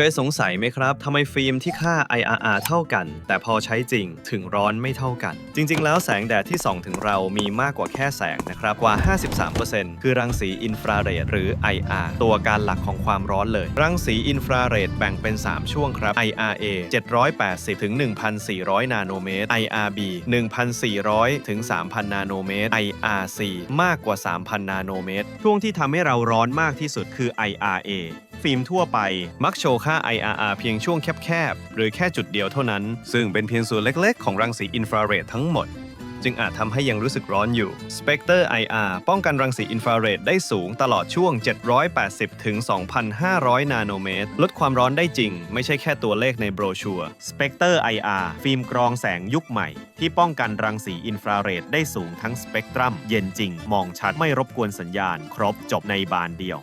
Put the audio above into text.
เคยสงสัยไหมครับทำไมฟิล์มที่ค่า IRR เท่ากัน แต่พอใช้จริงถึงร้อนไม่เท่ากัน จริง ๆ แล้วแสงแดดที่ส่องถึงเรามีมากกว่าแค่แสงนะครับกว่า 53%คือรังสีอินฟราเรดหรือ IR ตัวการหลักของความร้อนเลย รังสีอินฟราเรดแบ่งเป็น 3 ช่วงครับ IRA 780ถึง1,400 นาโนเมตร IRB 1,400ถึง3,000 นาโนเมตร IRC มากกว่า 3,000 นาโนเมตร ช่วงที่ทำให้เราร้อนมากที่สุดคือ IRA ฟิล์มทั่วไป มักโชว์ค่า IRR เพียงช่วงแคบๆ หรือแค่จุดเดียวเท่านั้น ซึ่งเป็นเพียงส่วนเล็กๆ ของรังสีอินฟราเรดทั้งหมด จึงอาจทำให้ยังรู้สึกร้อนอยู่ Spectre IR ป้องกันรังสีอินฟราเรดได้สูงตลอดช่วง 780 ถึง 2,500 นาโนเมตร ลดความร้อนได้จริง ไม่ใช่แค่ตัวเลขในโบรชัวร์ Spectre IR ฟิล์มกรองแสงยุคใหม่ ที่ป้องกันรังสีอินฟราเรดได้สูงทั้งสเปกตรัม เย็นจริง มองชัดไม่รบกวนสัญญาณ ครบจบในบานเดียว